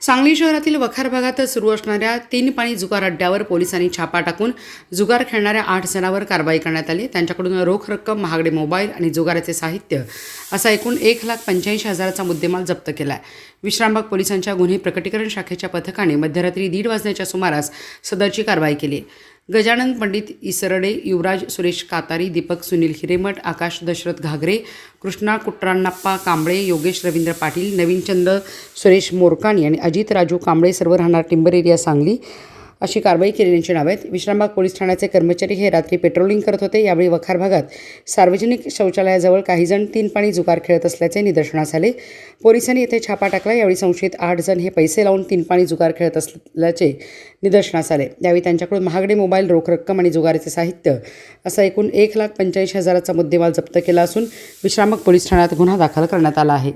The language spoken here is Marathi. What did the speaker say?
सांगली शहरातील वखार भागात सुरू असणाऱ्या तीन पाणी जुगार अड्ड्यावर पोलिसांनी छापा टाकून जुगार खेळणाऱ्या आठ जणांवर कारवाई करण्यात आली. त्यांच्याकडून रोख रक्कम महागडे मोबाईल आणि जुगाराचे साहित्य असा एकूण एक लाख पंच्याऐंशी हजाराचा मुद्देमाल जप्त केला आहे विश्रामबाग पोलिसांच्या गुन्हे प्रकटीकरण शाखेच्या पथकाने मध्यरात्री दीड वाजण्याच्या सुमारास सदरची कारवाई केली. गजानन पंडित इसरडे युवराज सुरेश कातारी दीपक सुनील हिरेमठ आकाश दशरथ घागरे कृष्णा कुट्रान्नाप्पा कांबळे योगेश रवींद्र पाटील नवीनचंद सुरेश मोरकाणी आणि अजित राजू कांबळे सर्व राहणार टिंबर एरिया सांगली. अशी कारवाई केलेल्यांची नावे आहेत. विश्रामबाग पोलीस ठाण्याचे कर्मचारी हे रात्री पेट्रोलिंग करत होते. यावेळी वखार भागात सार्वजनिक शौचालयाजवळ काही जण तीन पाणी जुगार खेळत असल्याचे निदर्शनास आले. पोलिसांनी येथे छापा टाकला. यावेळी संशयित आठ जण हे पैसे लावून तीन पाणी जुगार खेळत असल्याचे निदर्शनास आले. यावेळी त्यांच्याकडून महागडे मोबाईल रोख रक्कम आणि जुगारीचे साहित्य असा एकूण एक लाख पंच्याऐंशी हजाराचा मुद्देमाल जप्त केला असून विश्रामक पोलीस ठाण्यात गुन्हा दाखल करण्यात आला आहे.